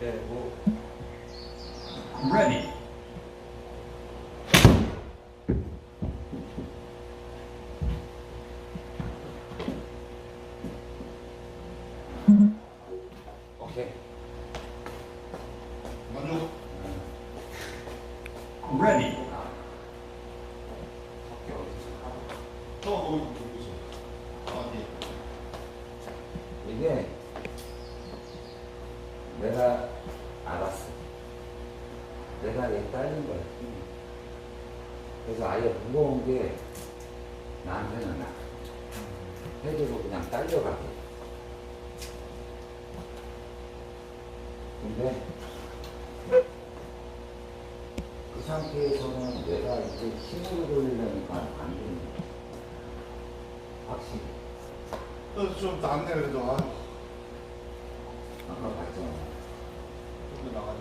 되고. Ready. 오케이. Ready. 저 거기 보고 아, 예. 이게 내가 알았어. 내가 얘 딸린 거야. 그래서 아예 무거운 게 나한테는 나. 해주고 그냥 딸려가게. 근데 그 상태에서는 내가 이제 힘을 돌리려니까 안 되는 거야. 확실히. 어, 좀 낫네 그래도 아, 아까 봤잖아. 좀더 나갔네.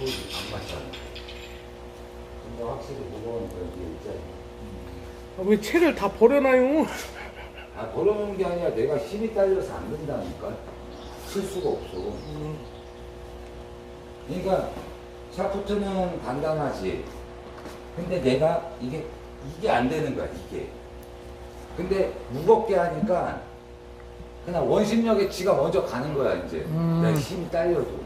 자꾸 안 맞잖아. 근데 확실히 무거운 거 이게 있잖아. 아, 왜 채를 다 버려놔요? 아, 버려놓은 게 아니라 내가 힘이 딸려서 안 된다니까. 쓸 수가 없어. 음, 그러니까 샤프트는 간단하지. 근데 내가 이게 이게 안 되는 거야 이게. 근데 무겁게 하니까 그냥 원심력에 지가 먼저 가는 거야 이제. 음. 내가 힘이 딸려도.